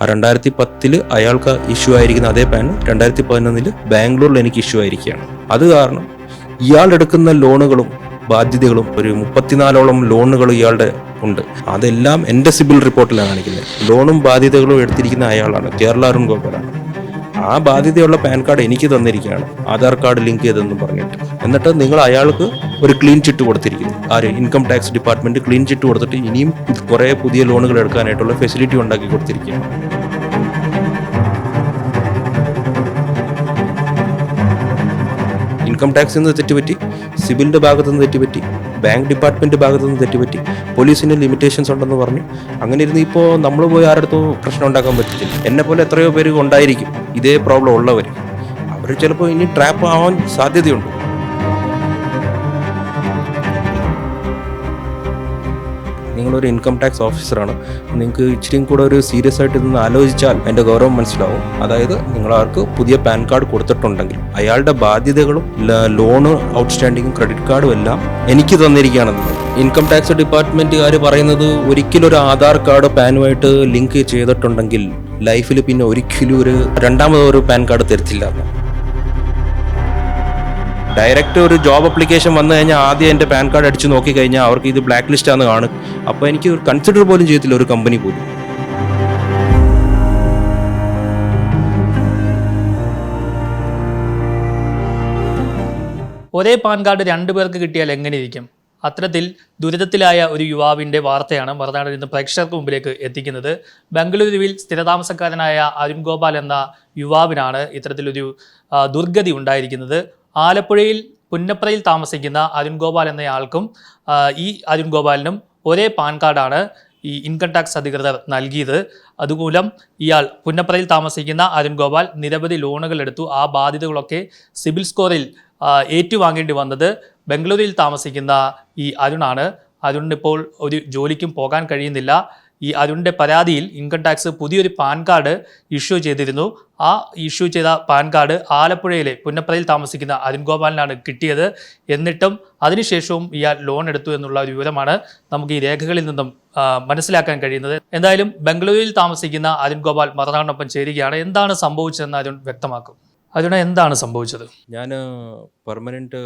ആ രണ്ടായിരത്തി പത്തിൽ അയാൾക്ക് ഇഷ്യൂ ആയിരിക്കുന്ന അതേ പാൻ രണ്ടായിരത്തി പതിനൊന്നിൽ ബാംഗ്ലൂരിൽ എനിക്ക് ഇഷ്യൂ ആയിരിക്കുകയാണ്. അത് കാരണം ഇയാൾ എടുക്കുന്ന ലോണുകളും ബാധ്യതകളും ഒരു മുപ്പത്തിനാലോളം ലോണുകൾ ഇയാളുടെ ഉണ്ട്. അതെല്ലാം എന്റെ സിബിൽ റിപ്പോർട്ടിലാണ് കാണിക്കുന്നത്. ലോണും ബാധ്യതകളും എടുത്തിരിക്കുന്ന അയാളാണ് കേരള അരുൺ ഗോപാലാണ്. ആ ബാധ്യതയുള്ള പാൻ കാർഡ് എനിക്ക് തന്നിരിക്കുകയാണ്. ആധാർ കാർഡ് ലിങ്ക് ചെയ്തെന്ന് പറഞ്ഞിട്ട്. എന്നിട്ട് നിങ്ങൾ അയാൾക്ക് ഒരു ക്ലീൻ ചിറ്റ് കൊടുത്തിരിക്കുന്നു. ആര്? Income tax department clean chit കൊടുത്തിട്ട് ഇനിയും കുറേ പുതിയ ലോണുകൾ എടുക്കാനായിട്ടുള്ള ഫെസിലിറ്റി ഉണ്ടാക്കി കൊടുത്തിരിക്കുകയാണ്. ഇൻകം ടാക്സ് നിന്ന് തെറ്റുപറ്റി സിവിലിന്റെ ഭാഗത്തു നിന്ന് തെറ്റുപറ്റി ബാങ്ക് ഡിപ്പാർട്ട്മെന്റ് ഭാഗത്തു നിന്ന് തെറ്റുപറ്റി പോലീസിന് ലിമിറ്റേഷൻസ് ഉണ്ടെന്ന് പറഞ്ഞു. അങ്ങനെ ഇരുന്ന് ഇപ്പോൾ നമ്മൾ പോയി ആരുടെ പ്രശ്നം ഉണ്ടാക്കാൻ പറ്റില്ല എന്നെ പോലെ എത്രയോ പേര് ഉണ്ടായിരിക്കും ഇതേ പ്രോബ്ലം ഉള്ളവർ അവർ ചിലപ്പോൾ ഇനി ട്രാപ്പ് ആവാൻ സാധ്യതയുണ്ട്. നിങ്ങളൊരു ഇൻകം ടാക്സ് ഓഫീസറാണ് നിങ്ങൾക്ക് ഇച്ചിരിയും കൂടെ ഒരു സീരിയസ് ആയിട്ട് ഇതൊന്ന് ആലോചിച്ചാൽ എന്റെ ഗൗരവം മനസ്സിലാവും. അതായത് നിങ്ങൾ ആർക്ക് പുതിയ പാൻ കാർഡ് കൊടുത്തിട്ടുണ്ടെങ്കിൽ അയാളുടെ ബാധ്യതകളും ലോണ് ഔട്ട്സ്റ്റാൻഡിങ്ങും ക്രെഡിറ്റ് കാർഡും എല്ലാം എനിക്ക് തന്നിരിക്കുകയാണെന്ന്. ഇൻകം ടാക്സ് ഡിപ്പാർട്ട്മെന്റുകാർ പറയുന്നത് ഒരിക്കലും ഒരു ആധാർ കാർഡ് പാനുമായിട്ട് ലിങ്ക് ചെയ്തിട്ടുണ്ടെങ്കിൽ ലൈഫിൽ പിന്നെ ഒരിക്കലും ഒരു രണ്ടാമത് ഒരു പാൻ കാർഡ് തരത്തില്ല ഡയറക്റ്റ് ഒരു ജോബ് അപ്ലിക്കേഷൻ വന്നു കഴിഞ്ഞാൽ ആദ്യം എന്റെ പാൻ കാർഡ് അടിച്ച് നോക്കി കഴിഞ്ഞാൽ അവർക്ക് ഇത് ബ്ലാക്ക് ലിസ്റ്റ് ആണെന്ന് കാണും. അപ്പോൾ എനിക്ക് ഒരു കൺസിഡർ പോലും ചെയ്യത്തില്ല ഒരു കമ്പനി പോലും. ഒരേ പാൻ കാർഡ് രണ്ടു പേർക്ക് കിട്ടിയാൽ എങ്ങനെയിരിക്കും അത്തരത്തിൽ ദുരിതത്തിലായ ഒരു യുവാവിന്റെ വാർത്തയാണ് മറുനാട് ഇന്ന് പ്രേക്ഷകർക്ക് മുമ്പിലേക്ക് എത്തിക്കുന്നത്. ബംഗളൂരുവിൽ സ്ഥിരതാമസക്കാരനായ അരുൺ ഗോപാൽ എന്ന യുവാവിനാണ് ഇത്തരത്തിലൊരു ദുർഗതി ഉണ്ടായിരിക്കുന്നത്. ആലപ്പുഴയിൽ പുന്നപ്രയിൽ താമസിക്കുന്ന അരുൺ ഗോപാൽ എന്നയാൾക്കും ഈ അരുൺ ഗോപാലിനും ഒരേ പാൻ കാർഡാണ് ഈ ഇൻകം ടാക്സ് അധികൃതർ നൽകിയത്. അതുമൂലം ഇയാൾ പുന്നപ്രയിൽ താമസിക്കുന്ന അരുൺ ഗോപാൽ നിരവധി ലോണുകൾ എടുത്തു. ആ ബാധ്യതകളൊക്കെ സിബിൽ സ്കോറിൽ ഏറ്റുവാങ്ങേണ്ടി വന്നത് ബംഗളൂരുവിൽ താമസിക്കുന്ന ഈ അരുണാണ്. അരുണിനിപ്പോൾ ഒരു ജോലിക്കും പോകാൻ കഴിയുന്നില്ല. ഈ അരുണിന്റെ പരാതിയിൽ ഇൻകം ടാക്സ് പുതിയൊരു പാൻ കാർഡ് ഇഷ്യൂ ചെയ്തിരുന്നു. ആ ഇഷ്യൂ ചെയ്ത പാൻ കാർഡ് ആലപ്പുഴയിലെ പുന്നപ്രയിൽ താമസിക്കുന്ന അരുൺ ഗോപാലിനാണ് കിട്ടിയത്. എന്നിട്ടും അതിനുശേഷവും ഇയാൾ ലോൺ എടുത്തു എന്നുള്ള ഒരു വിവരമാണ് നമുക്ക് ഈ രേഖകളിൽ നിന്നും മനസ്സിലാക്കാൻ കഴിയുന്നത്. എന്തായാലും ബംഗളൂരുവിൽ താമസിക്കുന്ന അരുൺ ഗോപാൽ മറുനാടിനൊപ്പം ചേരുകയാണ്. എന്താണ് സംഭവിച്ചതെന്ന് അരുൺ വ്യക്തമാക്കും. അരുണ എന്താണ് സംഭവിച്ചത്? ഞാൻ പെർമനന്റ്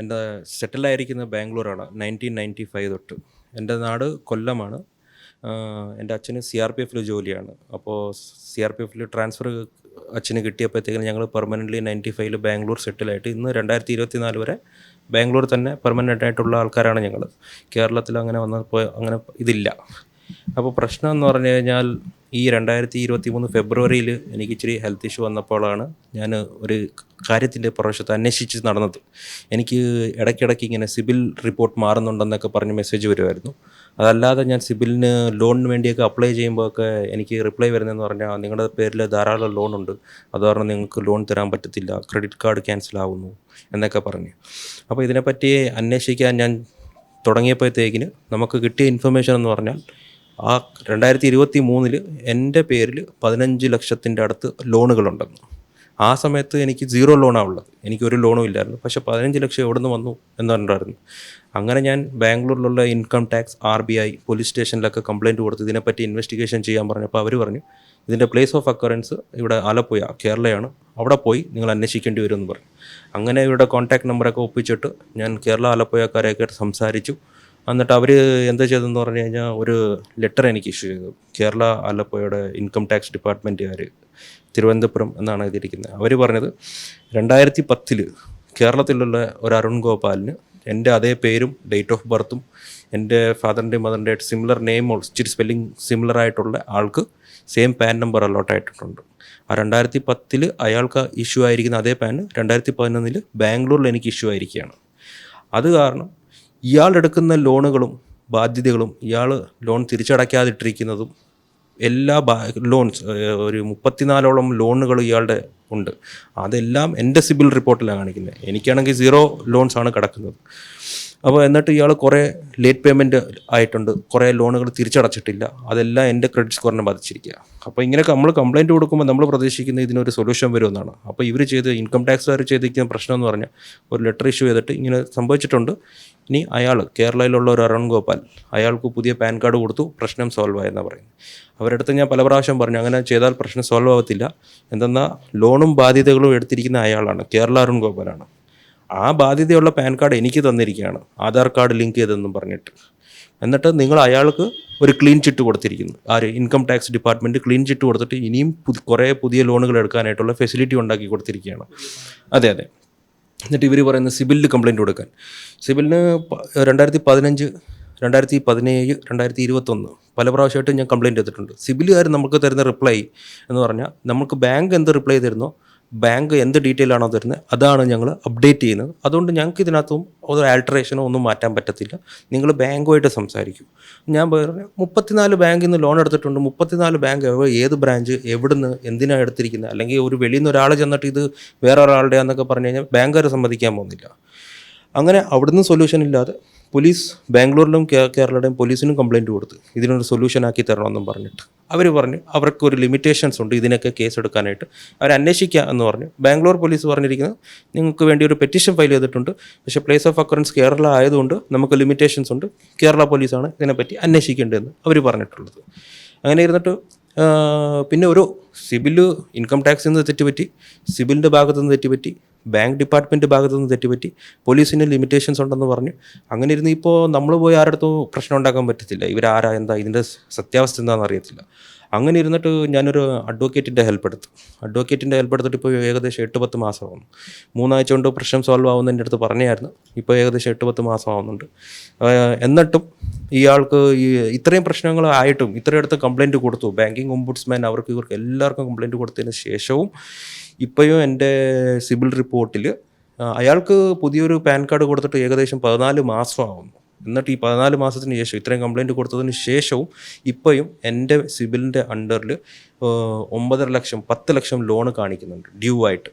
എന്റെ സെറ്റിലായിരിക്കുന്നത് ബാംഗ്ലൂരാണ് നയന്റീൻ നയന്റി ഫൈവ് തൊട്ട്. എന്റെ നാട് കൊല്ലമാണ്. എന്റെ അച്ഛന് സി ആർ പി എഫിൽ ജോലിയാണ്. അപ്പോൾ സി ആർ പി എഫിൽ ട്രാൻസ്ഫർ അച്ഛന് കിട്ടിയപ്പോഴത്തേക്കും ഞങ്ങൾ പെർമനന്റ്ലി നയന്റി ഫൈവിൽ ബാംഗ്ലൂർ സെറ്റിലായിട്ട് ഇന്ന് രണ്ടായിരത്തി ഇരുപത്തി നാല് വരെ ബാംഗ്ലൂർ തന്നെ പെർമനന്റ് ആയിട്ടുള്ള ആൾക്കാരാണ് ഞങ്ങൾ കേരളത്തിൽ അങ്ങനെ വന്നപ്പോൾ അങ്ങനെ ഇതില്ല. അപ്പോൾ പ്രശ്നം എന്ന് പറഞ്ഞു കഴിഞ്ഞാൽ ഈ രണ്ടായിരത്തി ഇരുപത്തി മൂന്ന് ഫെബ്രുവരിയിൽ എനിക്ക് ഇച്ചിരി ഹെൽത്ത് ഇഷ്യൂ വന്നപ്പോഴാണ് ഞാൻ ഒരു കാര്യത്തിന്റെ പുറവശത്ത് അന്വേഷിച്ച് നടന്നത്. എനിക്ക് ഇടയ്ക്കിടയ്ക്ക് ഇങ്ങനെ സിബിൽ റിപ്പോർട്ട് മാറുന്നുണ്ടെന്നൊക്കെ പറഞ്ഞ് മെസ്സേജ് വരുമായിരുന്നു. അതല്ലാതെ ഞാൻ സിബിലിന് ലോണിന് വേണ്ടിയൊക്കെ അപ്ലൈ ചെയ്യുമ്പോഴൊക്കെ എനിക്ക് റിപ്ലൈ വരുന്നതെന്ന് പറഞ്ഞാൽ നിങ്ങളുടെ പേരിൽ ധാരാളം ലോണുണ്ട് അത് കാരണം നിങ്ങൾക്ക് ലോൺ തരാൻ പറ്റത്തില്ല. ക്രെഡിറ്റ് കാർഡ് ക്യാൻസൽ ആവുന്നു എന്നൊക്കെ പറഞ്ഞു. അപ്പോൾ ഇതിനെപ്പറ്റി അന്വേഷിക്കാൻ ഞാൻ തുടങ്ങിയപ്പോഴത്തേക്കിന് നമുക്ക് കിട്ടിയ ഇൻഫർമേഷൻ എന്ന് പറഞ്ഞാൽ ആ രണ്ടായിരത്തി ഇരുപത്തി മൂന്നിൽ എന്റെ പേരിൽ പതിനഞ്ച് ലക്ഷത്തിന്റെ അടുത്ത് ലോണുകളുണ്ടെന്ന്. ആ സമയത്ത് എനിക്ക് സീറോ ലോണാണ് ഉള്ളത്. എനിക്ക് ഒരു ലോണും ഇല്ലായിരുന്നു. പക്ഷേ പതിനഞ്ച് ലക്ഷം എവിടെ നിന്ന് വന്നു എന്ന് പറഞ്ഞിട്ടായിരുന്നു അങ്ങനെ ഞാൻ ബാംഗ്ലൂരിലുള്ള income tax R B I police സ്റ്റേഷനിലൊക്കെ complaint കൊടുത്ത് ഇതിനെപ്പറ്റി ഇൻവെസ്റ്റിഗേഷൻ ചെയ്യാൻ പറഞ്ഞപ്പോൾ അവർ പറഞ്ഞു ഇതിന്റെ പ്ലേസ് ഓഫ് അക്കറൻസ് ഇവിടെ ആലപ്പുഴ കേരളയാണ്. അവിടെ പോയി നിങ്ങൾ അന്വേഷിക്കേണ്ടി വരുമെന്ന് പറഞ്ഞു. അങ്ങനെ ഇവരുടെ കോൺടാക്ട് നമ്പറൊക്കെ ഒപ്പിച്ചിട്ട് ഞാൻ കേരള ആലപ്പുഴക്കാരെയൊക്കെ സംസാരിച്ചു. എന്നിട്ട് അവർ എന്താ ചെയ്തതെന്ന് പറഞ്ഞു കഴിഞ്ഞാൽ ഒരു ലെറ്റർ എനിക്ക് ഇഷ്യൂ ചെയ്തു. കേരള ആലപ്പുഴയുടെ ഇൻകം ടാക്സ് ഡിപ്പാർട്ട്മെന്റുകാർ തിരുവനന്തപുരം എന്നാണ് എഴുതിയിരിക്കുന്നത്. അവർ പറഞ്ഞത് രണ്ടായിരത്തി പത്തിൽ കേരളത്തിലുള്ള ഒരു അരുൺ ഗോപാലിന് എന്റെ അതേ പേരും ഡേറ്റ് ഓഫ് ബർത്തും എന്റെ ഫാദറിന്റെയും മദറിന്റെ ആയിട്ട് സിമിലർ നെയിം ഇച്ചിരി സ്പെല്ലിംഗ് സിമിലർ ആയിട്ടുള്ള ആൾക്ക് സെയിം പാൻ നമ്പർ അലോട്ട് ആയിട്ടുണ്ട്. ആ രണ്ടായിരത്തി പത്തിൽ അയാൾക്ക് ഇഷ്യൂ ആയിരിക്കുന്ന അതേ പാൻ രണ്ടായിരത്തി പതിനൊന്നിൽ ബാംഗ്ലൂരിൽ എനിക്ക് ഇഷ്യൂ ആയിരിക്കുകയാണ്. അത് കാരണം ഇയാൾ എടുക്കുന്ന ലോണുകളും ബാധ്യതകളും ഇയാൾ ലോൺ തിരിച്ചടയ്ക്കാതിട്ടിരിക്കുന്നതും എല്ലാ ലോൺസ് ഒരു മുപ്പത്തിനാലോളം ലോണുകൾ ഇയാളുടെ ഉണ്ട്. അതെല്ലാം എന്റെ സിബിൽ റിപ്പോർട്ടിലാണ് കാണിക്കുന്നത്. എനിക്കാണെങ്കിൽ സീറോ ലോൺസാണ് കിടക്കുന്നത്. അപ്പോൾ എന്നിട്ട് ഇയാൾ കുറേ ലേറ്റ് പേയ്മെന്റ് ആയിട്ടുണ്ട്. കുറേ ലോണുകൾ തിരിച്ചടച്ചിട്ടില്ല. അതെല്ലാം എന്റെ ക്രെഡിറ്റ് സ്കോറിനെ ബാധിച്ചിരിക്കുക. അപ്പോൾ ഇങ്ങനെയൊക്കെ നമ്മൾ കംപ്ലയിന്റ് കൊടുക്കുമ്പോൾ നമ്മൾ പ്രതീക്ഷിക്കുന്ന ഇതിനൊരു സൊല്യൂഷൻ വരുമെന്നാണ്. അപ്പോൾ ഇവർ ചെയ്ത് ഇൻകം ടാക്സുകാർ ചെയ്തിരിക്കുന്ന പ്രശ്നം എന്ന് പറഞ്ഞാൽ ഒരു ലെറ്റർ ഇഷ്യൂ ചെയ്തിട്ട് ഇങ്ങനെ സംഭവിച്ചിട്ടുണ്ട്. ഇനി അയാൾ കേരളയിലുള്ള ഒരു അരുൺ ഗോപാൽ അയാൾക്ക് പുതിയ പാൻ കാർഡ് കൊടുത്തു പ്രശ്നം സോൾവ് ആയെന്നാണ് പറയുന്നത്. അവരുടെ അടുത്ത് ഞാൻ പല പ്രാവശ്യം പറഞ്ഞു അങ്ങനെ ചെയ്താൽ പ്രശ്നം സോൾവ് ആവത്തില്ല. എന്തെന്നാൽ ലോണും ബാധ്യതകളും എടുത്തിരിക്കുന്ന അയാളാണ് കേരള അരുൺ ഗോപാലാണ്. ആ ബാധ്യതയുള്ള പാൻ കാർഡ് എനിക്ക് തന്നിരിക്കുകയാണ്. ആധാർ കാർഡ് ലിങ്ക് ചെയ്തെന്നും പറഞ്ഞിട്ട്. എന്നിട്ട് നിങ്ങൾ അയാൾക്ക് ഒരു ക്ലീൻ ചിറ്റ് കൊടുത്തിരിക്കുന്നു. ആര് income tax department clean chit കൊടുത്തിട്ട് ഇനിയും പുതി കുറേ പുതിയ ലോണുകൾ എടുക്കാനായിട്ടുള്ള ഫെസിലിറ്റി ഉണ്ടാക്കി കൊടുത്തിരിക്കുകയാണ്. അതെ അതെ. എന്നിട്ട് ഇവർ പറയുന്ന സിബിലിൽ കംപ്ലയിന്റ് കൊടുക്കാൻ. സിബിലിന് രണ്ടായിരത്തി പതിനഞ്ച് രണ്ടായിരത്തി പതിനേഴ് രണ്ടായിരത്തി ഇരുപത്തൊന്ന് പല പ്രാവശ്യമായിട്ട് ഞാൻ കംപ്ലയിന്റ് ചെയ്തിട്ടുണ്ട് സിബിലുകാർ നമുക്ക് തരുന്ന റിപ്ലൈ എന്ന് പറഞ്ഞാൽ നമുക്ക് ബാങ്ക് എന്ത് റിപ്ലൈ തരുന്നോ ബാങ്ക് എന്ത് ഡീറ്റെയിൽ ആണോ തരുന്നത് അതാണ് ഞങ്ങൾ അപ്ഡേറ്റ് ചെയ്യുന്നത്. അതുകൊണ്ട് ഞങ്ങൾക്ക് ഇതിനകത്തും ഒരു ആൾട്ടറേഷനോ ഒന്നും മാറ്റാൻ പറ്റത്തില്ല. നിങ്ങൾ ബാങ്കുമായിട്ട് സംസാരിക്കും. ഞാൻ പറഞ്ഞു മുപ്പത്തിനാല് ബാങ്കിൽ നിന്ന് ലോൺ എടുത്തിട്ടുണ്ട്. മുപ്പത്തിനാല് ബാങ്ക് ഏത് ബ്രാഞ്ച് എവിടുന്ന് എന്തിനാണ് എടുത്തിരിക്കുന്നത്? അല്ലെങ്കിൽ ഒരു വെളിയിൽ നിന്ന് ഒരാൾ ചെന്നിട്ട് ഇത് വേറെ ഒരാളുടെ എന്നൊക്കെ പറഞ്ഞു കഴിഞ്ഞാൽ ബാങ്കുകാർ സമ്മതിക്കാൻ പോകുന്നില്ല. അങ്ങനെ അവിടുന്ന് സൊല്യൂഷൻ ഇല്ലാതെ പോലീസ് ബാംഗ്ലൂരിലും കേരളയുടെയും പോലീസിനും കംപ്ലയിന്റ് കൊടുത്ത് ഇതിനൊരു സൊല്യൂഷൻ ആക്കി തരണമെന്നും പറഞ്ഞിട്ട് അവർ പറഞ്ഞു അവർക്ക് ഒരു ലിമിറ്റേഷൻസ് ഉണ്ട് ഇതിനൊക്കെ കേസ് എടുക്കാനായിട്ട്. അവർ അന്വേഷിക്കുക എന്ന് പറഞ്ഞു. ബാംഗ്ലൂർ പോലീസ് പറഞ്ഞിരിക്കുന്നത് നിങ്ങൾക്ക് വേണ്ടി ഒരു പെറ്റീഷൻ ഫയൽ ചെയ്തിട്ടുണ്ട്. പക്ഷേ പ്ലേസ് ഓഫ് അക്കറൻസ് കേരള ആയതുകൊണ്ട് നമുക്ക് ലിമിറ്റേഷൻസ് ഉണ്ട്. കേരള പോലീസാണ് ഇതിനെപ്പറ്റി അന്വേഷിക്കേണ്ടതെന്ന് അവർ പറഞ്ഞിട്ടുള്ളത്. അങ്ങനെ ഇരുന്നിട്ട് പിന്നെ ഒരു സിബിൽ ഇൻകം ടാക്സിൽ നിന്ന് തെറ്റുപറ്റി സിബിലിന്റെ ഭാഗത്തു നിന്ന് തെറ്റുപറ്റി ബാങ്ക് ഡിപ്പാർട്ട്മെന്റ് ഭാഗത്തു നിന്ന് തെറ്റുപറ്റി പോലീസിന് ലിമിറ്റേഷൻസ് ഉണ്ടെന്ന് പറഞ്ഞു. അങ്ങനെ ഇരുന്ന് ഇപ്പോൾ നമ്മൾ പോയി ആരടുത്തും പ്രശ്നം ഉണ്ടാക്കാൻ പറ്റത്തില്ല. ഇവരാരാ? എന്താ ഇതിന്റെ സത്യാവസ്ഥ എന്താണെന്ന് അറിയത്തില്ല. അങ്ങനെ ഇരുന്നിട്ട് ഞാനൊരു അഡ്വക്കേറ്റിന്റെ ഹെൽപ്പ് എടുത്തു. അഡ്വക്കേറ്റിന്റെ ഹെൽപ്പ് എടുത്തിട്ട് ഇപ്പോൾ ഏകദേശം എട്ട് പത്ത് മാസമാകുന്നു മൂന്നാഴ്ച കൊണ്ട് പ്രശ്നം സോൾവ് ആവുമെന്ന് എന്റെ അടുത്ത് പറഞ്ഞായിരുന്നു. ഇപ്പോൾ ഏകദേശം എട്ട് പത്ത് മാസം ആവുന്നുണ്ട് എന്നിട്ടും ഇയാൾക്ക് ഈ ഇത്രയും പ്രശ്നങ്ങൾ ആയിട്ടും അടുത്ത് കംപ്ലയിന്റ് കൊടുത്തു. ബാങ്കിങ് ഒംബുഡ്സ്മാൻ അവർക്ക് ഇവർക്ക് എല്ലാവർക്കും കംപ്ലയിന്റ് കൊടുത്തതിന് ശേഷവും ഇപ്പോഴും എന്റെ സിബിൽ റിപ്പോർട്ടിൽ അയാൾക്ക് പുതിയൊരു പാൻ കാർഡ് കൊടുത്തിട്ട് ഏകദേശം പതിനാല് മാസമാവുന്നു. എന്നിട്ട് ഈ പതിനാല് മാസത്തിന് ശേഷം ഇത്രയും കംപ്ലയിന്റ് കൊടുത്തതിന് ശേഷവും ഇപ്പോഴും എന്റെ സിബിലിന്റെ അണ്ടറിൽ ഒമ്പതര ലക്ഷം പത്ത് ലക്ഷം ലോണ് കാണിക്കുന്നുണ്ട് ഡ്യൂ ആയിട്ട്.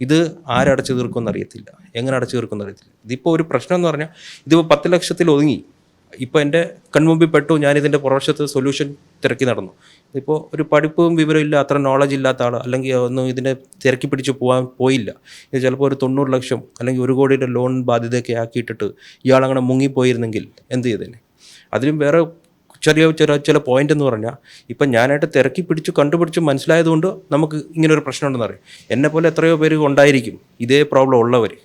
ഇത് ആരടച്ചു തീർക്കുമെന്ന് അറിയത്തില്ല. എങ്ങനെ അടച്ചു തീർക്കുമെന്ന് അറിയത്തില്ല. ഇതിപ്പോൾ ഒരു പ്രശ്നം എന്ന് പറഞ്ഞാൽ ഇതിപ്പോൾ പത്ത് ലക്ഷത്തിൽ ഒതുങ്ങി. ഇപ്പോൾ എന്റെ കൺമുമ്പിൽ പെട്ടു ഞാനിതിന്റെ പുറവശത്ത് സൊല്യൂഷൻ തിരക്കി നടന്നു. ഇപ്പോൾ ഒരു പഠിപ്പും വിവരമില്ല അത്ര നോളജ് ഇല്ലാത്ത ആൾ അല്ലെങ്കിൽ ഒന്നും ഇതിനെ തിരക്കി പിടിച്ച് പോകാൻ പോയില്ല. ഇത് ചിലപ്പോൾ ഒരു തൊണ്ണൂറ് ലക്ഷം അല്ലെങ്കിൽ ഒരു കോടിയുടെ ലോൺ ബാധ്യതയൊക്കെ ആക്കിയിട്ടിട്ട് ഇയാളങ്ങനെ മുങ്ങിപ്പോയിരുന്നെങ്കിൽ എന്ത് ചെയ്തേനെ? അതിലും വേറെ ചെറിയ ചെറിയ ചില പോയിന്റ് എന്ന് പറഞ്ഞാൽ ഇപ്പം ഞാനായിട്ട് തിരക്കി പിടിച്ച് കണ്ടുപിടിച്ച് മനസ്സിലായതുകൊണ്ട് നമുക്ക് ഇങ്ങനെ ഒരു പ്രശ്നം ഉണ്ടെന്ന് അറിയാം. എന്നെ പോലെ എത്രയോ പേര് ഉണ്ടായിരിക്കും ഇതേ പ്രോബ്ലം ഉള്ളവർ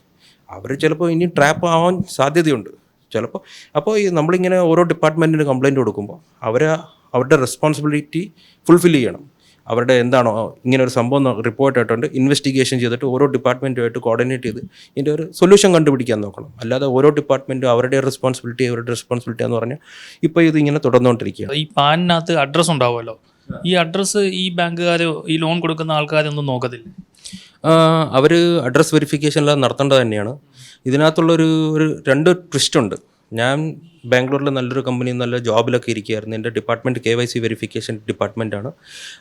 അവർ ചിലപ്പോൾ ഇനി ട്രാപ്പ് ആവാൻ സാധ്യതയുണ്ട്. ചിലപ്പോൾ അപ്പോൾ ഈ നമ്മളിങ്ങനെ ഓരോ ഡിപ്പാർട്ട്മെന്റിന് കംപ്ലയിന്റ് കൊടുക്കുമ്പോൾ അവർ അവരുടെ റെസ്പോൺസിബിലിറ്റി ഫുൾഫിൽ ചെയ്യണം. അവരുടെ എന്താണോ ഇങ്ങനെ ഒരു സംഭവം റിപ്പോർട്ട് ആയിട്ടുണ്ട് ഇൻവെസ്റ്റിഗേഷൻ ചെയ്തിട്ട് ഓരോ ഡിപ്പാർട്ട്മെന്റുമായിട്ട് കോർഡിനേറ്റ് ചെയ്ത് ഇതിന്റെ ഒരു സൊല്യൂഷൻ കണ്ടുപിടിക്കാൻ നോക്കണം. അല്ലാതെ ഓരോ ഡിപ്പാർട്ട്മെന്റും അവരുടെ റെസ്പോൺസിബിലിറ്റി അവരുടെ റെസ്പോൺസിബിലിറ്റി എന്ന് പറഞ്ഞാൽ ഇപ്പോൾ ഇത് ഇങ്ങനെ തുടർന്നുകൊണ്ടിരിക്കുക ഈ പാനിനകത്ത് അഡ്രസ്സ് ഉണ്ടാവുമല്ലോ. ഈ അഡ്രസ്സ് ഈ ബാങ്കുകാർ ഈ ലോൺ കൊടുക്കുന്ന ആൾക്കാരൊന്നും നോക്കത്തില്ല. അവർ അഡ്രസ് വെരിഫിക്കേഷനെല്ലാം നടത്തേണ്ടത് തന്നെയാണ്. ഇതിനകത്തുള്ളൊരു ഒരു രണ്ട് ട്വിസ്റ്റ് ഉണ്ട്. ഞാൻ ബാംഗ്ലൂരിൽ നല്ലൊരു കമ്പനി നല്ല ജോബിലൊക്കെ ഇരിക്കുകയായിരുന്നു. എന്റെ department K Y C verification ഡിപ്പാർട്ട്മെന്റാണ്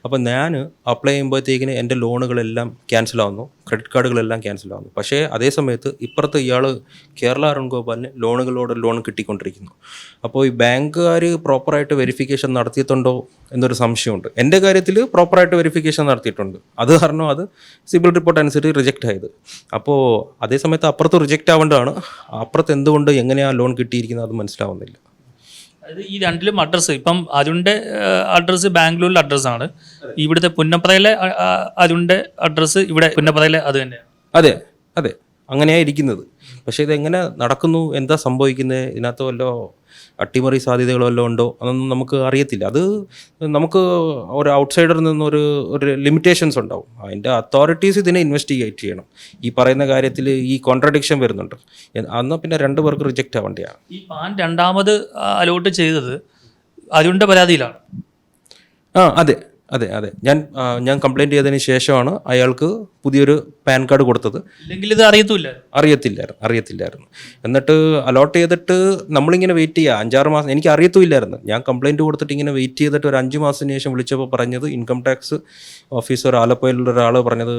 അപ്പോൾ ഞാൻ അപ്ലൈ ചെയ്യുമ്പോഴത്തേക്കിന് എന്റെ ലോണുകളെല്ലാം ക്യാൻസൽ ആവുന്നു. ക്രെഡിറ്റ് കാർഡുകളെല്ലാം ക്യാൻസൽ ആവുന്നു. പക്ഷേ അതേ സമയത്ത് ഇപ്പുറത്ത് ഇയാൾ കേരള അരുൺ ഗോപാലിന് ലോണുകളോട് ലോൺ കിട്ടിക്കൊണ്ടിരിക്കുന്നു. അപ്പോൾ ഈ ബാങ്കുകാർ പ്രോപ്പറായിട്ട് വെരിഫിക്കേഷൻ നടത്തിയിട്ടുണ്ടോ എന്നൊരു സംശയമുണ്ട്. എന്റെ കാര്യത്തിൽ പ്രോപ്പറായിട്ട് വെരിഫിക്കേഷൻ നടത്തിയിട്ടുണ്ട്. അത് കാരണം അത് സിബിൽ റിപ്പോർട്ട് അനുസരിച്ച് റിജക്റ്റ് ആയത്. അപ്പോൾ അതേ സമയത്ത് അപ്പുറത്ത് റിജക്റ്റ് ആവേണ്ടതാണ്. അപ്പുറത്ത് എന്തുകൊണ്ട് എങ്ങനെയാണ് ലോൺ കിട്ടിയിരിക്കുന്നത് അത് മനസ്സിലാവുന്നില്ല അതായത് ഈ രണ്ടിലും അഡ്രസ്സ് ഇപ്പം അരുണിന്റെ അഡ്രസ്സ് ബാംഗ്ലൂരിലെ അഡ്രസ്സാണ് ഇവിടുത്തെ പുന്നപ്രയിലെ അ- അ- അരുണിന്റെ അഡ്രസ്സ് ഇവിടെ പുന്നപ്രയിലെ അത് തന്നെയാണ്. അതെ അതെ. അങ്ങനെയാണ് ഇരിക്കുന്നത്. പക്ഷേ ഇതെങ്ങനെ നടക്കുന്നു? എന്താ സംഭവിക്കുന്നത് ഇതിനകത്ത് വല്ലോ അട്ടിമറി സാധ്യതകൾ വല്ലതും ഉണ്ടോ? അതൊന്നും നമുക്ക് അറിയത്തില്ല. അത് നമുക്ക് ഒരു ഔട്ട്സൈഡറിൽ നിന്നൊരു ഒരു ലിമിറ്റേഷൻസ് ഉണ്ടാവും. അതിന്റെ അതോറിറ്റീസ് ഇതിനെ ഇൻവെസ്റ്റിഗേറ്റ് ചെയ്യണം. ഈ പറയുന്ന കാര്യത്തിൽ ഈ കോൺട്രഡിക്ഷൻ വരുന്നുണ്ട്. അന്ന് പിന്നെ രണ്ട് പേർക്ക് റിജക്റ്റ് ആവേണ്ടിയാണ്. ഈ പാൻ രണ്ടാമത് അലോട്ട് ചെയ്തത് അരുണിന്റെ പരാതിയിലാണ്. ആ അതെ. അതെ അതെ. ഞാൻ ഞാൻ കംപ്ലയിന്റ് ചെയ്തതിന് ശേഷമാണ് അയാൾക്ക് പുതിയൊരു പാൻ കാർഡ് കൊടുത്തത്. അല്ലെങ്കിൽ ഇത് അറിയത്തില്ല അറിയത്തില്ലായിരുന്നു അറിയത്തില്ലായിരുന്നു. എന്നിട്ട് അലോട്ട് ചെയ്തിട്ട് നമ്മളിങ്ങനെ വെയിറ്റ് ചെയ്യുക അഞ്ചാറ് മാസം എനിക്ക് അറിയത്തുമില്ലായിരുന്നു. ഞാൻ കംപ്ലയിന്റ് കൊടുത്തിട്ട് ഇങ്ങനെ വെയിറ്റ് ചെയ്തിട്ട് ഒരു അഞ്ച് മാസത്തിന് ശേഷം വിളിച്ചപ്പോൾ പറഞ്ഞത് ഇൻകം ടാക്സ് ഓഫീസർ ആലപ്പുഴയിലുള്ള ഒരാൾ പറഞ്ഞത്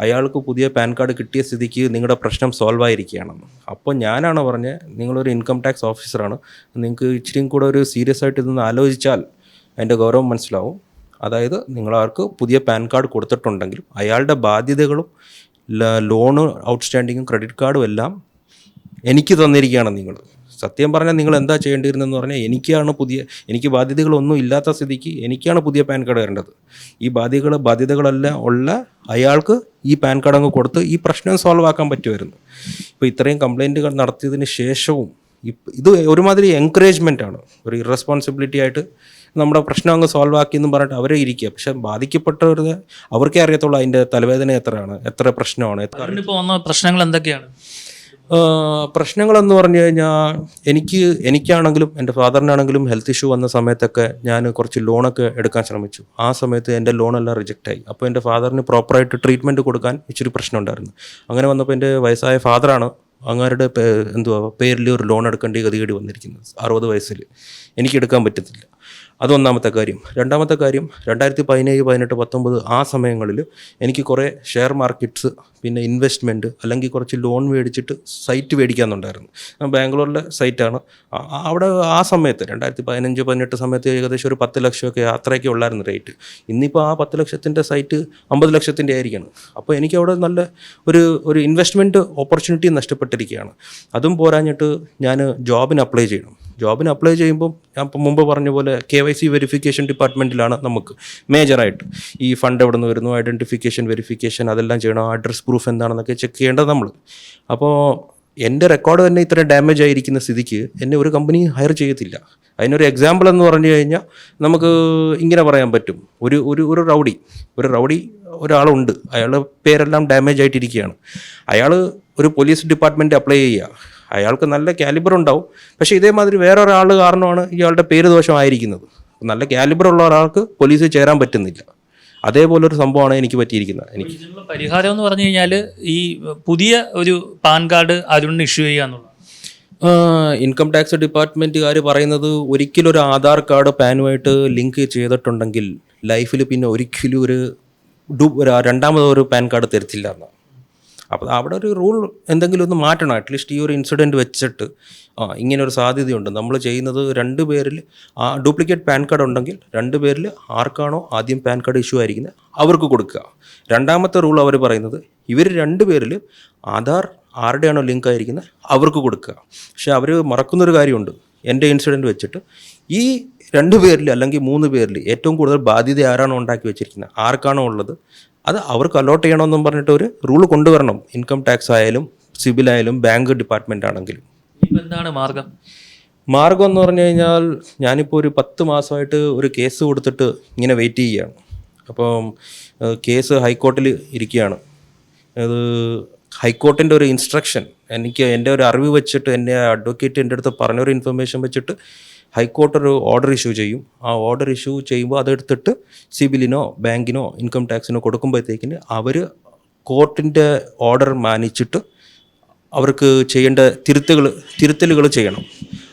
അയാൾക്ക് പുതിയ പാൻ കാർഡ് കിട്ടിയ സ്ഥിതിക്ക് നിങ്ങളുടെ പ്രശ്നം സോൾവ് ആയിരിക്കുകയാണെന്ന് അപ്പോൾ ഞാനാണ് പറഞ്ഞത് നിങ്ങളൊരു ഇൻകം ടാക്സ് ഓഫീസറാണ് നിങ്ങൾക്ക് ഇച്ചിരിയും കൂടെ ഒരു സീരിയസ് ആയിട്ട് ഇതൊന്ന് ആലോചിച്ചാൽ അതിന്റെ ഗൗരവം മനസ്സിലാവും. അതായത് നിങ്ങളാർക്ക് പുതിയ പാൻ കാർഡ് കൊടുത്തിട്ടുണ്ടെങ്കിലും അയാളുടെ ബാധ്യതകളും ലോണ് ഔട്ട്സ്റ്റാൻഡിങ്ങും ക്രെഡിറ്റ് കാർഡും എല്ലാം എനിക്ക് തന്നിരിക്കുകയാണ് നിങ്ങൾ. സത്യം പറഞ്ഞാൽ നിങ്ങൾ എന്താ ചെയ്യേണ്ടിയിരുന്നതെന്ന് പറഞ്ഞാൽ എനിക്കാണ് പുതിയ എനിക്ക് ബാധ്യതകളൊന്നും ഇല്ലാത്ത സ്ഥിതിക്ക് എനിക്കാണ് പുതിയ പാൻ കാർഡ് വരേണ്ടത് ഈ ബാധ്യതകൾ ബാധ്യതകളെല്ലാം ഉള്ള അയാൾക്ക് ഈ പാൻ കാർഡ് അങ്ങ് കൊടുത്ത് ഈ പ്രശ്നം സോൾവ് ആക്കാൻ പറ്റുമായിരുന്നു. ഇപ്പോൾ ഇത്രയും കംപ്ലൈന്റുകൾ നടത്തിയതിന് ശേഷവും ഇത് ഒരുമാതിരി എൻകറേജ്മെന്റ് ആണ് ഒരു ഇറസ്പോൺസിബിലിറ്റി ആയിട്ട് നമ്മുടെ പ്രശ്നം അങ്ങ് സോൾവ് ആക്കി എന്ന് പറഞ്ഞിട്ട് അവരെ ഇരിക്കുക. പക്ഷെ ബാധിക്കപ്പെട്ടവരുടെ അവർക്കേ അറിയത്തുള്ളൂ അതിന്റെ തലവേദന എത്രയാണ് എത്ര പ്രശ്നമാണ് പ്രശ്നങ്ങൾ എന്തൊക്കെയാണ്? പ്രശ്നങ്ങളെന്ന് പറഞ്ഞു കഴിഞ്ഞാൽ എനിക്ക് എനിക്കാണെങ്കിലും എന്റെ ഫാദറിനാണെങ്കിലും ഹെൽത്ത് ഇഷ്യൂ വന്ന സമയത്തൊക്കെ ഞാൻ കുറച്ച് ലോണൊക്കെ എടുക്കാൻ ശ്രമിച്ചു. ആ സമയത്ത് എന്റെ ലോണെല്ലാം റിജക്റ്റ് ആയി. അപ്പോൾ എന്റെ ഫാദറിന് പ്രോപ്പറായിട്ട് ട്രീറ്റ്മെന്റ് കൊടുക്കാൻ ഇച്ചിരി പ്രശ്നം ഉണ്ടായിരുന്നു. അങ്ങനെ വന്നപ്പോൾ എന്റെ വയസ്സായ ഫാദറാണ് അങ്ങാരുടെ പേ എന്തുവാ പേരിൽ ഒരു ലോൺ എടുക്കേണ്ടി ഗതികേടി വന്നിരിക്കുന്നത്. അറുപത് വയസ്സിൽ. എനിക്ക് എടുക്കാൻ പറ്റത്തില്ല. അതൊന്നാമത്തെ കാര്യം. രണ്ടാമത്തെ കാര്യം രണ്ടായിരത്തി പതിനേഴ് പതിനെട്ട് പത്തൊമ്പത് ആ സമയങ്ങളിൽ എനിക്ക് കുറേ ഷെയർ മാർക്കറ്റ്സ് പിന്നെ ഇൻവെസ്റ്റ്മെന്റ് അല്ലെങ്കിൽ കുറച്ച് ലോൺ മേടിച്ചിട്ട് സൈറ്റ് മേടിക്കാമെന്നുണ്ടായിരുന്നു. ബാംഗ്ലൂരിലെ സൈറ്റാണ്. അവിടെ ആ സമയത്ത് രണ്ടായിരത്തി പതിനഞ്ച് പതിനെട്ട് സമയത്ത് ഏകദേശം ഒരു പത്ത് ലക്ഷമൊക്കെ അത്രയൊക്കെ ഉള്ളായിരുന്നു റേറ്റ്. ഇന്നിപ്പോൾ ആ പത്ത് ലക്ഷത്തിന്റെ സൈറ്റ് അമ്പത് ലക്ഷത്തിന്റെ ആയിരിക്കണം. അപ്പോൾ എനിക്ക് അവിടെ നല്ല ഒരു ഒരു ഇൻവെസ്റ്റ്മെന്റ് ഓപ്പർച്യൂണിറ്റി നഷ്ടപ്പെട്ടിരിക്കുകയാണ്. അതും പോരാഞ്ഞിട്ട് ഞാൻ ജോബിന് അപ്ലൈ ചെയ്യണം. ജോബിന് അപ്ലൈ ചെയ്യുമ്പോൾ ഞാൻ ഇപ്പം മുമ്പ് പറഞ്ഞ പോലെ കെ വൈ സി വെരിഫിക്കേഷൻ ഡിപ്പാർട്ട്മെന്റിലാണ് നമുക്ക് മേജറായിട്ട് ഈ ഫണ്ട് എവിടെ നിന്ന് വരുന്നു ഐഡന്റിഫിക്കേഷൻ വെരിഫിക്കേഷൻ അതെല്ലാം ചെയ്യണം അഡ്രസ് പ്രൂഫ് എന്താണെന്നൊക്കെ ചെക്ക് ചെയ്യേണ്ടത് നമ്മൾ. അപ്പോൾ എന്റെ റെക്കോർഡ് തന്നെ ഇത്ര ഡാമേജ് ആയിരിക്കുന്ന സ്ഥിതിക്ക് എന്നെ ഒരു കമ്പനി ഹയർ ചെയ്യത്തില്ല. അതിനൊരു എക്സാമ്പിൾ എന്ന് പറഞ്ഞു കഴിഞ്ഞാൽ നമുക്ക് ഇങ്ങനെ പറയാൻ പറ്റും. ഒരു ഒരു ഒരു റൗഡി ഒരു റൗഡി ഒരാളുണ്ട്. അയാളുടെ പേരെല്ലാം ഡാമേജ് ആയിട്ടിരിക്കുകയാണ്. അയാൾ ഒരു പോലീസ് ഡിപ്പാർട്ട്മെന്റ് അപ്ലൈ ചെയ്യുക. അയാൾക്ക് നല്ല കാലിബർ ഉണ്ടാവും. പക്ഷേ ഇതേമാതിരി വേറെ ഒരാൾ കാരണമാണ് ഇയാളുടെ പേര് ദോഷമായിരിക്കുന്നത്. നല്ല കാലിബർ ഉള്ള ഒരാൾക്ക് പോലീസിൽ ചേരാൻ പറ്റുന്നില്ല. അതേപോലെ ഒരു സംഭവമാണ് എനിക്ക് പറ്റിയിരിക്കുന്നത്. എനിക്ക് ഇതിനുള്ള പരിഹാരം എന്ന് പറഞ്ഞു കഴിഞ്ഞാൽ ഈ പുതിയ ഒരു പാൻ കാർഡ് അരുണിന് ഇഷ്യൂ ചെയ്യുക എന്നുള്ളത് ഇൻകം ടാക്സ് ഡിപ്പാർട്ട്മെന്റുകാർ പറയുന്നത് ഒരിക്കലും ഒരു ആധാർ കാർഡ് പാനുമായിട്ട് ലിങ്ക് ചെയ്തിട്ടുണ്ടെങ്കിൽ ലൈഫിൽ പിന്നെ ഒരിക്കലും ഒരു രണ്ടാമതൊരു ഒരു രണ്ടാമത് ഒരു പാൻ കാർഡ് തരത്തില്ല എന്നാണ്. അപ്പോൾ അവിടെ ഒരു റൂൾ എന്തെങ്കിലും ഒന്ന് മാറ്റണം. അറ്റ്ലീസ്റ്റ് ഈ ഒരു ഇൻസിഡന്റ് വെച്ചിട്ട് ആ ഇങ്ങനൊരു സാധ്യതയുണ്ട്. നമ്മൾ ചെയ്യുന്നത് രണ്ട് പേരിൽ ആ ഡ്യൂപ്ലിക്കേറ്റ് പാൻ കാർഡ് ഉണ്ടെങ്കിൽ രണ്ട് പേരിൽ ആർക്കാണോ ആദ്യം പാൻ കാർഡ് ഇഷ്യൂ ആയിരിക്കുന്നത് അവർക്ക് കൊടുക്കുക. രണ്ടാമത്തെ റൂൾ അവർ പറയുന്നത് ഇവർ രണ്ട് പേരിൽ ആധാർ ആരുടെയാണോ ലിങ്ക് ആയിരിക്കുന്നത് അവർക്ക് കൊടുക്കുക. പക്ഷേ അവർ മറക്കുന്നൊരു കാര്യമുണ്ട്. എന്റെ ഇൻസിഡന്റ് വെച്ചിട്ട് ഈ രണ്ട് പേരിൽ അല്ലെങ്കിൽ മൂന്ന് പേരിൽ ഏറ്റവും കൂടുതൽ ബാധ്യത ആരാണോ ഉണ്ടാക്കി വെച്ചിരിക്കുന്നത്? ആർക്കാണോ ഉള്ളത്? അത് അവർക്ക് അലോട്ട് ചെയ്യണമെന്നും പറഞ്ഞിട്ട് ഒരു റൂൾ കൊണ്ടുവരണം. ഇൻകം ടാക്സ് ആയാലും സിവിൽ ആയാലും ബാങ്ക് ഡിപ്പാർട്ട്മെന്റ് ആണെങ്കിലും. എന്താണ് മാർഗം? മാർഗം എന്ന് പറഞ്ഞു കഴിഞ്ഞാൽ ഞാനിപ്പോൾ ഒരു പത്ത് മാസമായിട്ട് ഒരു കേസ് കൊടുത്തിട്ട് ഇങ്ങനെ വെയിറ്റ് ചെയ്യുകയാണ്. അപ്പം കേസ് ഹൈക്കോർട്ടിൽ ഇരിക്കുകയാണ്. അത് ഹൈക്കോർട്ടിന്റെ ഒരു ഇൻസ്ട്രക്ഷൻ എനിക്ക് എന്റെ ഒരു അറിവ് വെച്ചിട്ട് എന്റെ അഡ്വക്കേറ്റ് എന്റെ അടുത്ത് പറഞ്ഞൊരു ഇൻഫർമേഷൻ വെച്ചിട്ട് ഹൈക്കോർട്ട് ഒരു ഓർഡർ ഇഷ്യൂ ചെയ്യും. ആ ഓർഡർ ഇഷ്യൂ ചെയ്യുമ്പോൾ അതെടുത്തിട്ട് സിബിലിനോ ബാങ്കിനോ ഇൻകം ടാക്സിനോ കൊടുക്കുമ്പോഴത്തേക്കിന് അവർ കോർട്ടിന്റെ ഓർഡർ മാനിച്ചിട്ട് അവർക്ക് ചെയ്യേണ്ട തിരുത്തുകൾ തിരുത്തലുകൾ ചെയ്യണം.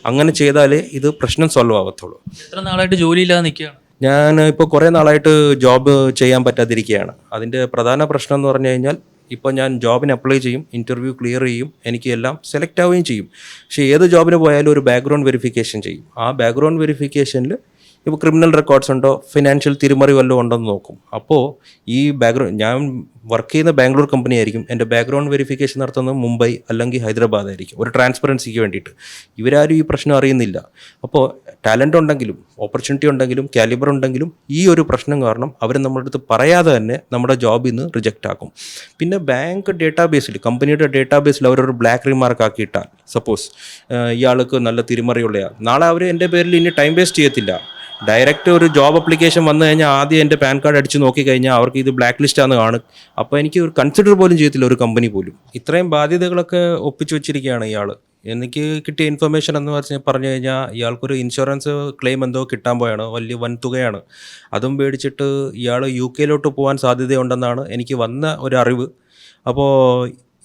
അങ്ങനെ ചെയ്താലേ ഇത് പ്രശ്നം സോൾവ് ആവത്തുള്ളൂ എത്ര നാളായിട്ട് ജോലിയില്ലാതെ നിൽക്കുകയാണ്? ഞാൻ ഇപ്പോൾ കുറേ നാളായിട്ട് ജോബ് ചെയ്യാൻ പറ്റാതിരിക്കുകയാണ്. അതിന്റെ പ്രധാന പ്രശ്നം എന്ന് പറഞ്ഞു കഴിഞ്ഞാൽ ഇപ്പോൾ ഞാൻ ജോബിന് അപ്ലൈ ചെയ്യും ഇന്റർവ്യൂ ക്ലിയർ ചെയ്യും എനിക്ക് എല്ലാം സെലക്ട് ആവുകയും ചെയ്യും. പക്ഷേ ഏത് ജോബിന് പോയാലും ഒരു ബാക്ക്ഗ്രൗണ്ട് വെരിഫിക്കേഷൻ ചെയ്യും. ആ ബാക്ക്ഗ്രൗണ്ട് വെരിഫിക്കേഷനിൽ ഇപ്പോൾ ക്രിമിനൽ റെക്കോർഡ്സ് ഉണ്ടോ? ഫിനാൻഷ്യൽ തിരിമറി വല്ലതും ഉണ്ടെന്ന് നോക്കും. അപ്പോൾ ഈ ബാക്ക്ഗ്രൗണ്ട് ഞാൻ വർക്ക് ചെയ്യുന്ന ബാംഗ്ലൂർ കമ്പനി ആയിരിക്കും. എന്റെ ബാക്ക്ഗ്രൗണ്ട് വെരിഫിക്കേഷൻ നടത്തുന്നത് മുംബൈ അല്ലെങ്കിൽ ഹൈദരാബാദ് ആയിരിക്കും. ഒരു ട്രാൻസ്പെറൻസിക്ക് വേണ്ടിയിട്ട്. ഇവരാരും ഈ പ്രശ്നം അറിയുന്നില്ല. അപ്പോൾ ടാലന്റ് ഉണ്ടെങ്കിലും ഓപ്പർച്യൂണിറ്റി ഉണ്ടെങ്കിലും കാലിബർ ഉണ്ടെങ്കിലും ഈ ഒരു പ്രശ്നം കാരണം അവർ നമ്മുടെ അടുത്ത് പറയാതെ തന്നെ നമ്മുടെ ജോബിൽ നിന്ന് റിജക്റ്റ് ആക്കും. പിന്നെ ബാങ്ക് ഡേറ്റാബേസിൽ കമ്പനിയുടെ ഡേറ്റാബേസിൽ അവരൊരു ബ്ലാക്ക് റിമാർക്ക് ആക്കിയിട്ടാൽ സപ്പോസ് ഇയാൾക്ക് നല്ല തിരിമറിയുള്ളയാൾ. നാളെ അവർ എന്റെ പേരിൽ ഇനി ടൈം വേസ്റ്റ് ചെയ്യത്തില്ല. ഡയറക്റ്റ് ഒരു ജോബ് അപ്ലിക്കേഷൻ വന്നു കഴിഞ്ഞാൽ ആദ്യം എന്റെ പാൻ കാർഡ് അടിച്ച് നോക്കി കഴിഞ്ഞാൽ അവർക്ക് ഇത് ബ്ലാക്ക് ലിസ്റ്റ് ആണെന്ന് കാണും. അപ്പോൾ എനിക്ക് ഒരു കൺസിഡർ പോലും ചെയ്യത്തില്ല ഒരു കമ്പനി പോലും. ഇത്രയും ബാധ്യതകളൊക്കെ ഒപ്പിച്ചു വെച്ചിരിക്കുകയാണ് ഇയാൾ എനിക്ക് കിട്ടിയ ഇൻഫർമേഷൻ എന്ന് പറഞ്ഞ് പറഞ്ഞു കഴിഞ്ഞാൽ ഇയാൾക്കൊരു ഇൻഷുറൻസ് ക്ലെയിം എന്തോ കിട്ടാൻ പോയാണ്. വലിയ വൻ തുകയാണ് അതും പേടിച്ചിട്ട് ഇയാൾ യു കെയിലോട്ട് പോകാൻ സാധ്യതയുണ്ടെന്നാണ് എനിക്ക് വന്ന ഒരു അറിവ്. അപ്പോൾ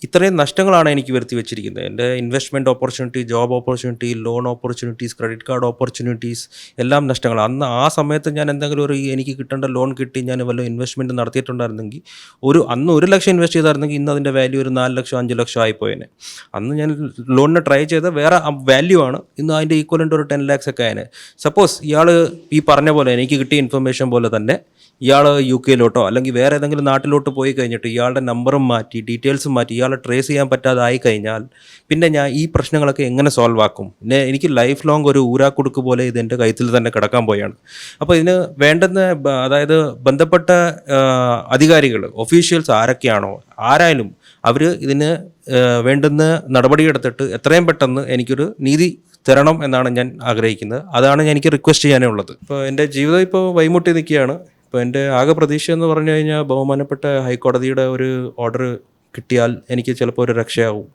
ഇത്രയും നഷ്ടങ്ങളാണ് എനിക്ക് വരുത്തി വെച്ചിരിക്കുന്നത്. എന്റെ investment opportunity job opportunity loan opportunities credit card opportunities എല്ലാം നഷ്ടങ്ങൾ. അന്ന് ആ സമയത്ത് ഞാൻ എന്തെങ്കിലും ഒരു എനിക്ക് കിട്ടേണ്ട ലോൺ കിട്ടി ഞാൻ വല്ല ഇൻവെസ്റ്റ്മെന്റ് നടത്തിയിട്ടുണ്ടായിരുന്നെങ്കിൽ ഒരു അന്ന് ഒരു ലക്ഷം ഇൻവെസ്റ്റ് ചെയ്തായിരുന്നെങ്കിൽ ഇന്ന് അതിന്റെ വാല്യൂ ഒരു നാല് ലക്ഷം അഞ്ച് ലക്ഷം ആയിപ്പോയേനെ. അന്ന് ഞാൻ ലോണിന് ട്രൈ ചെയ്ത വേറെ വാല്യൂ ആണ്. ഇന്ന് അതിന്റെ ഈക്വലന്റ് ഒരു ടെൻ ലാക്സ് ഒക്കെ ആയതിനെ സപ്പോസ് ഇയാൾ ഈ പറഞ്ഞ പോലെ എനിക്ക് കിട്ടിയ ഇൻഫർമേഷൻ പോലെ തന്നെ ഇയാൾ യു കെയിലോട്ടോ അല്ലെങ്കിൽ വേറെ ഏതെങ്കിലും നാട്ടിലോട്ട് പോയി കഴിഞ്ഞിട്ട് ഇയാളുടെ നമ്പറും മാറ്റി ഡീറ്റെയിൽസും മാറ്റി ഇയാളെ ട്രേസ് ചെയ്യാൻ പറ്റാതായി കഴിഞ്ഞാൽ പിന്നെ ഞാൻ ഈ പ്രശ്നങ്ങളൊക്കെ എങ്ങനെ സോൾവ് ആക്കും? പിന്നെ എനിക്ക് ലൈഫ് ലോങ് ഒരു ഊരാക്കുടുക്ക് പോലെ ഇത് എന്റെ കയ്യത്തിൽ തന്നെ കിടക്കാൻ പോയാണ്. അപ്പോൾ ഇതിന് വേണ്ടുന്ന അതായത് ബന്ധപ്പെട്ട അധികാരികൾ ഒഫീഷ്യൽസ് ആരൊക്കെയാണോ ആരായാലും അവർ ഇതിന് വേണ്ടുന്ന നടപടിയെടുത്തിട്ട് എത്രയും പെട്ടെന്ന് എനിക്കൊരു നീതി തരണം എന്നാണ് ഞാൻ ആഗ്രഹിക്കുന്നത്. അതാണ് എനിക്ക് റിക്വസ്റ്റ് ചെയ്യാനുള്ളത്. ഇപ്പോൾ എന്റെ ജീവിതം ഇപ്പോൾ വൈമുട്ടി നിൽക്കുകയാണ്. ഇപ്പോൾ എന്റെ ആകെ പ്രതീക്ഷ എന്ന് പറഞ്ഞു കഴിഞ്ഞാൽ ബഹുമാനപ്പെട്ട ഹൈക്കോടതിയുടെ ഒരു ഓർഡർ കിട്ടിയാൽ എനിക്ക് ചിലപ്പോൾ ഒരു രക്ഷയാവും.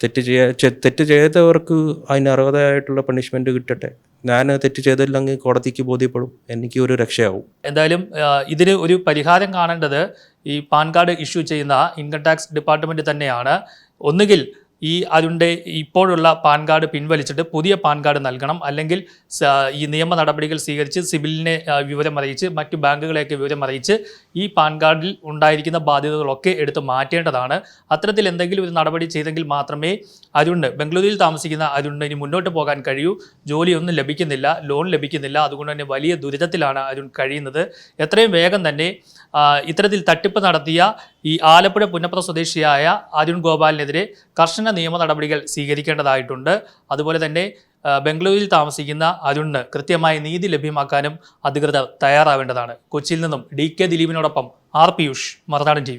തെറ്റ് ചെയ്യാ തെറ്റ് ചെയ്തവർക്ക് അതിന് അർഹതയായിട്ടുള്ള പണിഷ്മെന്റ് കിട്ടട്ടെ. ഞാൻ തെറ്റ് ചെയ്തില്ലെങ്കിൽ കോടതിക്ക് ബോധ്യപ്പെടും. എനിക്ക് ഒരു രക്ഷയാവും. എന്തായാലും ഇതിന് ഒരു പരിഹാരം കാണേണ്ടത് ഈ പാൻ കാർഡ് ഇഷ്യൂ ചെയ്യുന്ന ഇൻകം ടാക്സ് ഡിപ്പാർട്ട്മെന്റ് തന്നെയാണ്. ഒന്നുകിൽ ഈ അതിന്റെ ഇപ്പോഴുള്ള പാൻ കാർഡ് പിൻവലിച്ചിട്ട് പുതിയ പാൻ കാർഡ് നൽകണം. അല്ലെങ്കിൽ ഈ നിയമ നടപടികൾ സ്വീകരിച്ച് സിബിലിനെ വിവരം അറിയിച്ച് മറ്റു ബാങ്കുകളെയൊക്കെ വിവരം അറിയിച്ച് ഈ പാൻ കാർഡിൽ ഉണ്ടായിരിക്കുന്ന ബാധ്യതകളൊക്കെ എടുത്ത് മാറ്റേണ്ടതാണ്. അത്തരത്തിൽ എന്തെങ്കിലും ഒരു നടപടി ചെയ്തെങ്കിൽ മാത്രമേ അരുണ് ബംഗളൂരുവിൽ താമസിക്കുന്ന അരുണിന് ഇനി മുന്നോട്ട് പോകാൻ കഴിയൂ. ജോലിയൊന്നും ലഭിക്കുന്നില്ല ലോൺ ലഭിക്കുന്നില്ല. അതുകൊണ്ട് തന്നെ വലിയ ദുരിതത്തിലാണ് അരുൺ കഴിയുന്നത്. എത്രയും വേഗം തന്നെ ഇത്തരത്തിൽ തട്ടിപ്പ് നടത്തിയ ഈ ആലപ്പുഴ പുന്നപ്ര സ്വദേശിയായ അരുൺ ഗോപാലിനെതിരെ കർശന നിയമ നടപടികൾ സ്വീകരിക്കേണ്ടതായിട്ടുണ്ട്. അതുപോലെ തന്നെ ബംഗളൂരുവിൽ താമസിക്കുന്ന അരുണിന് കൃത്യമായ നീതി ലഭ്യമാക്കാനും അധികൃതർ തയ്യാറാവേണ്ടതാണ്. കൊച്ചിയിൽ നിന്നും ഡി കെ ദിലീപിനോടൊപ്പം ആർ പിയൂഷ് മറുനാടൻ ടി